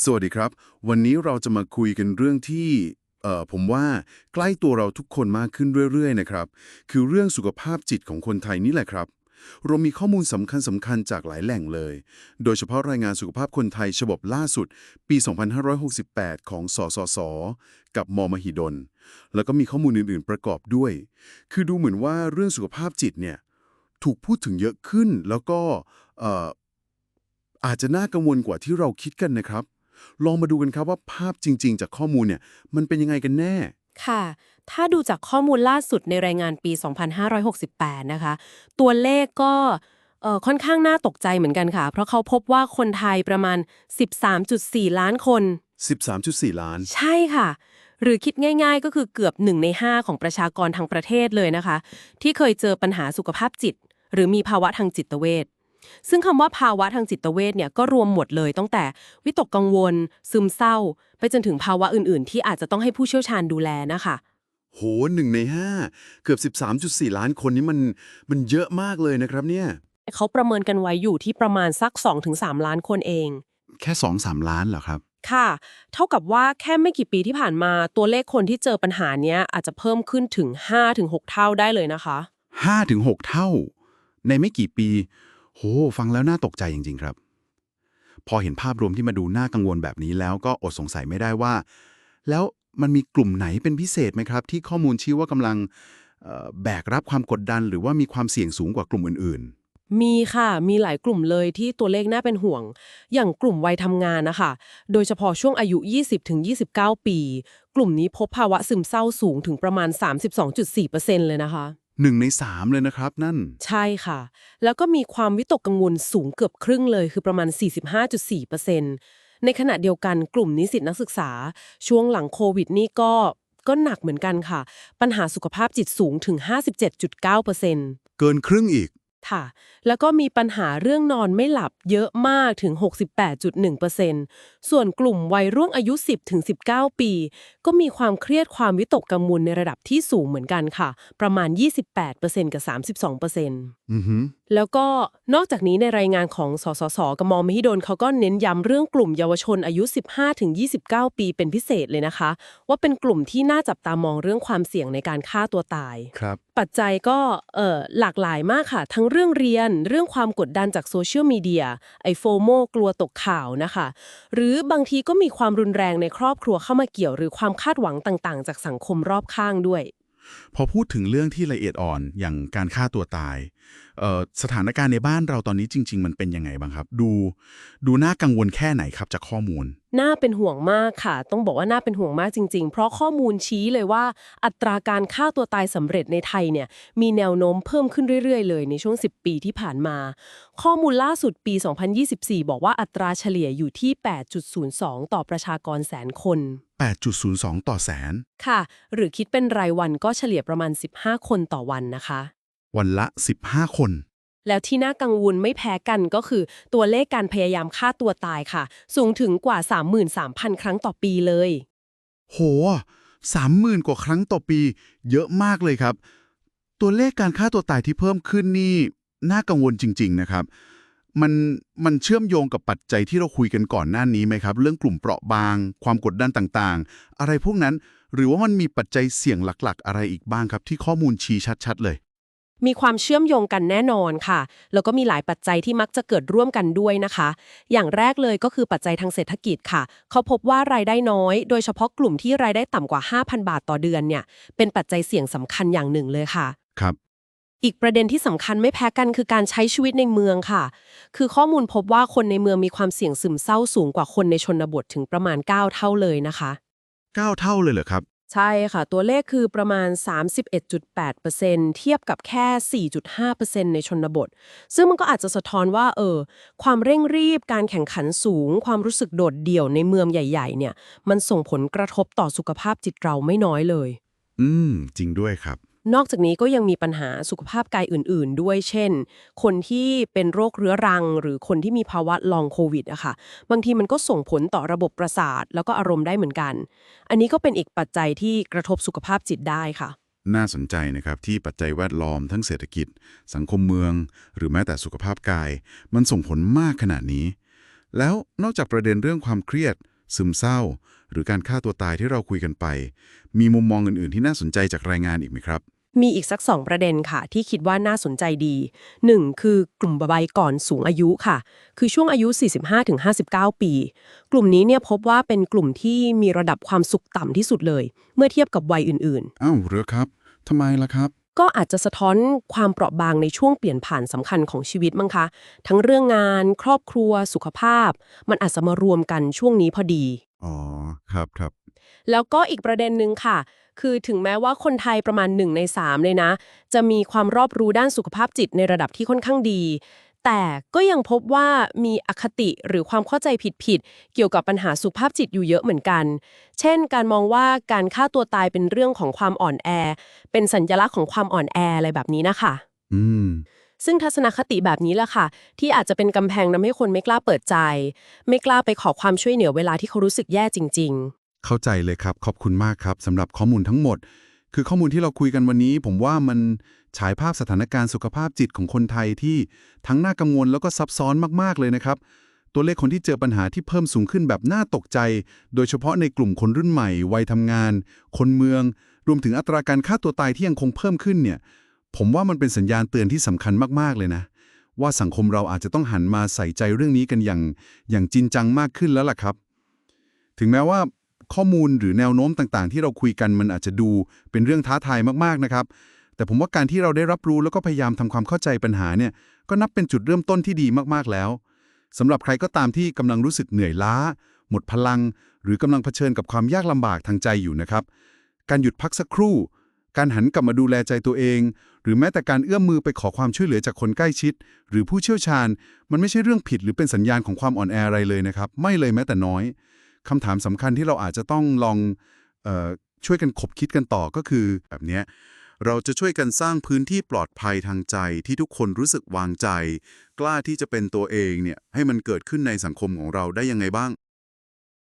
สวัสดีครับ วันนี้เราจะมาคุยกันเรื่องที่เอ่อผมว่าใกล้ตัวเราทุกคนมากขึ้นเรื่อยๆนะครับ คือเรื่องสุขภาพจิตของคนไทยนี่แหละครับ เรามีข้อมูลสำคัญสำคัญๆจากหลายแหล่งเลย โดยเฉพาะรายงานสุขภาพคนไทยฉบับล่าสุด ปี 2568 ของสสส กับมมหิดล แล้วก็มีข้อมูลอื่นๆประกอบด้วย คือดูเหมือนว่าเรื่องสุขภาพจิตเนี่ยถูกพูดถึงเยอะขึ้นแล้วก็เอ่ออาจจะน่ากังวลกว่าที่เราคิดกันนะครับ ลองมาดูกันครับว่าภาพจริง ๆ จากข้อมูลเนี่ยมันเป็นยังไงกันแน่ ค่ะ ถ้าดูจากข้อมูลล่าสุดในรายงานปี 2568 นะคะ ตัวเลขก็เอ่อค่อนข้างน่าตกใจเหมือนกันค่ะ เพราะเขาพบว่าคนไทยประมาณ 13.4 ล้านคน 13.4 ล้าน ใช่ค่ะ หรือคิดง่าย ๆ ก็คือเกือบ1ใน5 ของประชากรทั้งประเทศเลยนะคะ ที่เคยเจอปัญหาสุขภาพจิต หรือมีภาวะทางจิตเวช ซึ่งคำว่าภาวะทางจิตเวชเนี่ยก็รวมหมดเลยตั้งแต่วิตกกังวล ซึมเศร้า ไปจนถึงภาวะอื่นๆ ที่อาจจะต้องให้ผู้เชี่ยวชาญดูแลนะคะโหหนึ่งใน5เกือบ 13.4 ล้านคนนี้มันมันเยอะมากเลยนะครับเนี่ยเขาประเมินกันไว้อยู่ที่ประมาณสัก 2-3 ล้านคนเอง แค่ 2-3 ล้านเหรอครับ ค่ะ เท่ากับว่าแค่ไม่กี่ปีที่ผ่านมาตัวเลขคนที่เจอปัญหาเนี้ยอาจจะเพิ่มขึ้นถึง 5-6 เท่าได้เลยนะคะ 5-6 เท่า ในไม่กี่ปี โห ฟังแล้วน่าตกใจจริง ๆ ครับ พอเห็นภาพรวมที่มาดูน่ากังวลแบบนี้แล้วก็อดสงสัยไม่ได้ว่า แล้วมันมีกลุ่มไหนเป็นพิเศษไหมครับ ที่ข้อมูลชี้ว่ากำลังแบกรับความกดดัน หรือว่ามีความเสี่ยงสูงกว่ากลุ่มอื่น ๆ มีค่ะ มีหลายกลุ่มเลยที่ตัวเลขน่าเป็นห่วง อย่างกลุ่มวัยทำงานนะคะ โดยเฉพาะช่วงอายุ 20-29 ปี กลุ่มนี้พบภาวะซึมเศร้าสูงถึงประมาณ 32.4%เลยนะคะ หนึ่งในสามเลยนะครับนั่น ใช่ค่ะ แล้วก็มีความวิตกกังวลสูงเกือบครึ่งเลยคือประมาณ 45.4%ในขณะเดียวกันกลุ่มนิสิตนักศึกษา ช่วงหลังโควิดนี่ก็ก็หนักเหมือนกันค่ะ ปัญหาสุขภาพจิตสูงถึง 57.9%เกินครึ่งอีก ค่ะ แล้วก็มีปัญหาเรื่องนอนไม่หลับเยอะมากถึง 68.1%ส่วนกลุ่มวัยรุ่นอายุ 10-19 ปี ก็มีความเครียดความวิตกกังวลในระดับที่สูงเหมือนกันค่ะ ประมาณ 28%กับ 32%อือหือแล้วก็นอกจากนี้ในรายงานของสสสกับมมหิดลเขาก็เน้นย้ำเรื่องกลุ่มเยาวชนอายุ 15-29 ปีเป็นพิเศษเลยนะคะ ว่าเป็นกลุ่มที่น่าจับตามองเรื่องความเสี่ยงในการฆ่าตัวตายครับปัจจัยก็หลากหลายมากค่ะ ทั้งเรื่องเรียนเรื่องความกดดันจากโซเชียลมีเดียไอโฟโมกลัวตกข่าวนะคะ หรือบางทีก็มีความรุนแรงในครอบครัวเข้ามาเกี่ยว หรือความคาดหวังต่างๆ จากสังคมรอบข้างด้วย พอพูดถึงเรื่องที่ละเอียดอ่อนอย่างการฆ่าตัวตายสถานการณ์ในบ้านเราตอนนี้จริง ๆ มันเป็นยังไงบ้างครับ ดู ดูน่ากังวลแค่ไหนครับจากข้อมูล น่าเป็นห่วงมากค่ะ ต้องบอกว่าน่าเป็นห่วงมากจริง ๆ เพราะข้อมูลชี้เลยว่า อัตราการฆ่าตัวตายสำเร็จในไทยเนี่ยมีแนวโน้มเพิ่มขึ้นเรื่อยๆ เลยในช่วง 10 ปีที่ผ่านมา ข้อมูลล่าสุดปี 2024 บอกว่าอัตราเฉลี่ยอยู่ที่ 8.02 ต่อประชากรแสนคน 8.02 ต่อแสน ค่ะ หรือคิดเป็นรายวันก็เฉลี่ยประมาณ 15 คนต่อวันนะคะ วันละ 15 คน แล้วที่น่ากังวลไม่แพ้กันก็คือ ตัวเลขการพยายามฆ่าตัวตายค่ะ สูงถึงกว่า 33,000 ครั้งต่อปีเลย โหสามหมื่นกว่าครั้งต่อปี เยอะมากเลยครับ ตัวเลขการฆ่าตัวตายที่เพิ่มขึ้นนี่ น่ากังวลจริง ๆ นะครับ มันมันเชื่อมโยงกับปัจจัยที่เราคุยกันก่อนหน้านี้ไหมครับ เรื่องกลุ่มเปราะบาง ความกดดันต่างๆ อะไรพวกนั้น หรือว่ามันมีปัจจัยเสี่ยงหลักๆ อะไรอีกบ้างครับ ที่ข้อมูลชี้ชัดๆเลย มีความเชื่อมโยงกันแน่นอนค่ะ แล้วก็มีหลายปัจจัยที่มักจะเกิดร่วมกันด้วยนะคะ อย่างแรกเลยก็คือปัจจัยทางเศรษฐกิจค่ะ เขาพบว่ารายได้น้อย โดยเฉพาะกลุ่มที่รายได้ต่ำกว่า 5,000 บาทต่อเดือนเนี่ยเป็นปัจจัยเสี่ยงสำคัญอย่างหนึ่งเลยค่ะ ครับ อีกประเด็นที่สำคัญไม่แพ้กันคือการใช้ชีวิตในเมืองค่ะ คือข้อมูลพบว่าคนในเมืองมีความเสี่ยงซึมเศร้าสูงกว่าคนในชนบทถึงประมาณ 9 เท่าเลยนะคะ 9 เท่าเลยเหรอครับ ใช่ค่ะ ตัวเลขคือประมาณ 31.8%เทียบกับแค่ 4.5%ในชนบท ซึ่งมันก็อาจจะสะท้อนว่าเออความเร่งรีบการแข่งขันสูง ความรู้สึกโดดเดี่ยวในเมืองใหญ่ๆ เนี่ย มันส่งผลกระทบต่อสุขภาพจิตเราไม่น้อยเลย อืม จริงด้วยครับ นอกจากนี้ก็ยังมีปัญหาสุขภาพกายอื่น ๆ ด้วย เช่น คนที่เป็นโรคเรื้อรัง หรือคนที่มีภาวะลองโควิดอะค่ะ บางทีมันก็ส่งผลต่อระบบประสาท แล้วก็อารมณ์ได้เหมือนกัน อันนี้ก็เป็นอีกปัจจัยที่กระทบสุขภาพจิตได้ค่ะ น่าสนใจนะครับที่ปัจจัยแวดล้อมทั้งเศรษฐกิจ สังคมเมือง หรือแม้แต่สุขภาพกาย มันส่งผลมากขนาดนี้ แล้วนอกจากประเด็นเรื่องความเครียด ซึมเศร้า หรือการฆ่าตัวตายที่เราคุยกันไป มีมุมมองอื่นๆ ที่น่าสนใจจากรายงานอีกไหมครับ มีอีกสักสองประเด็นค่ะ ที่คิดว่าน่าสนใจดี 1. คือกลุ่มวัยก่อนสูงอายุค่ะ คือช่วงอายุ 45-59 ปี กลุ่มนี้เนี่ยพบว่าเป็นกลุ่มที่มีระดับความสุขต่ำที่สุดเลย เมื่อเทียบกับวัยอื่นอ้าวเหรือครับทำไมล่ะครับๆ ก็อาจจะสะท้อนความเปราะบางในช่วงเปลี่ยนผ่านสำคัญของชีวิตมั้งคะ ทั้งเรื่องงาน ครอบครัว สุขภาพ มันอาจจะมารวมกันช่วงนี้พอดี อ๋อ ครับครับ แล้วก็อีกประเด็นหนึ่งค่ะ คือถึงแม้ว่าคนไทยประมาณ1ใน3เลยนะ จะมีความรอบรู้ด้านสุขภาพจิตในระดับที่ค่อนข้างดี แต่ก็ยังพบว่ามีอคติหรือความเข้าใจผิดๆเกี่ยวกับปัญหาสุขภาพจิตอยู่เยอะเหมือนกัน เช่น การมองว่าการฆ่าตัวตายเป็นเรื่องของความอ่อนแอ เป็นสัญลักษณ์ของความอ่อนแออะไรแบบนี้นะคะ อืมซึ่งทัศนคติแบบนี้แหละค่ะ ที่อาจจะเป็นกำแพงทำให้คนไม่กล้าเปิดใจ ไม่กล้าไปขอความช่วยเหลือเวลาที่เขารู้สึกแย่จริง ๆ เข้าใจเลยครับ ขอบคุณมากครับสำหรับข้อมูลทั้งหมด คือข้อมูลที่เราคุยกันวันนี้ ผมว่ามัน ฉายภาพสถานการณ์สุขภาพจิตของคนไทยที่ทั้งน่ากังวลแล้วก็ซับซ้อนมากๆเลยนะครับ ตัวเลขคนที่เจอปัญหาที่เพิ่มสูงขึ้นแบบน่าตกใจ โดยเฉพาะในกลุ่มคนรุ่นใหม่ วัยทำงาน คนเมือง รวมถึงอัตราการฆ่าตัวตายที่ยังคงเพิ่มขึ้นเนี่ย ผมว่ามันเป็นสัญญาณเตือนที่สำคัญมากๆเลยนะ ว่าสังคมเราอาจจะต้องหันมาใส่ใจเรื่องนี้กันอย่างอย่างจริงจังมากขึ้นแล้วล่ะครับ ถึงแม้ว่าข้อมูลหรือแนวโน้มต่างๆ ที่เราคุยกันมันอาจจะดูเป็นเรื่องท้าทายมากๆนะครับ แต่ผมว่าการที่เราได้รับรู้แล้วก็พยายามทำความเข้าใจปัญหาเนี่ยก็นับเป็นจุดเริ่มต้นที่ดีมากๆแล้วสำหรับใครก็ตามที่กำลังรู้สึกเหนื่อยล้า หมดพลัง หรือกำลังเผชิญกับความยากลำบากทางใจอยู่นะครับ การหยุดพักสักครู่ การหันกลับมาดูแลใจตัวเอง หรือแม้แต่การเอื้อมมือไปขอความช่วยเหลือจากคนใกล้ชิด หรือผู้เชี่ยวชาญ มันไม่ใช่เรื่องผิดหรือเป็นสัญญาณของความอ่อนแออะไรเลยนะครับ ไม่เลยแม้แต่น้อยคำถามสำคัญที่เราอาจจะต้องลองออช่วยกันขบคิดกันต่อก็คือแบบนี้ เราจะช่วยกันสร้างพื้นที่ปลอดภัยทางใจที่ทุกคนรู้สึกวางใจ กล้าที่จะเป็นตัวเองเนี่ยให้มันเกิดขึ้นในสังคมของเราได้ยังไงบ้าง